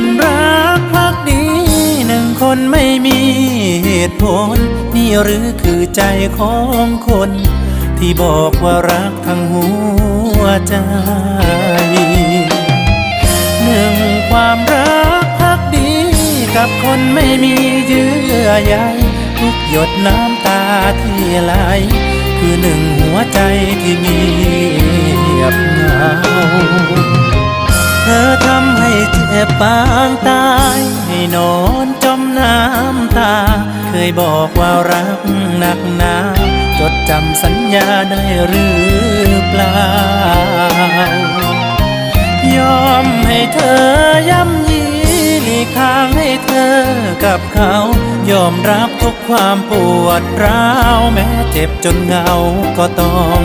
คนรักพักดีหนึ่งคนไม่มีเหตุผล นี่หรือคือใจของคน ที่บอกว่ารักทั้งหัวใจหนึ่งความรักพักดีกับคนไม่มีเยื่อใยทุกหยดน้ำตาที่ไหลคือหนึ่งหัวใจที่มีเงียบเหงาเธอทำ ให้เจ็บปางตายให้นอนจมน้ำตา เคยบอกว่ารักหนักหนาจดจำสัญญาได้หรือเปล่า ยอมให้เธอย่ำยีหลีกทางให้เธอกับเขา ยอมรับทุกความปวดร้าว แม้เจ็บจนเหงาก็ต้อง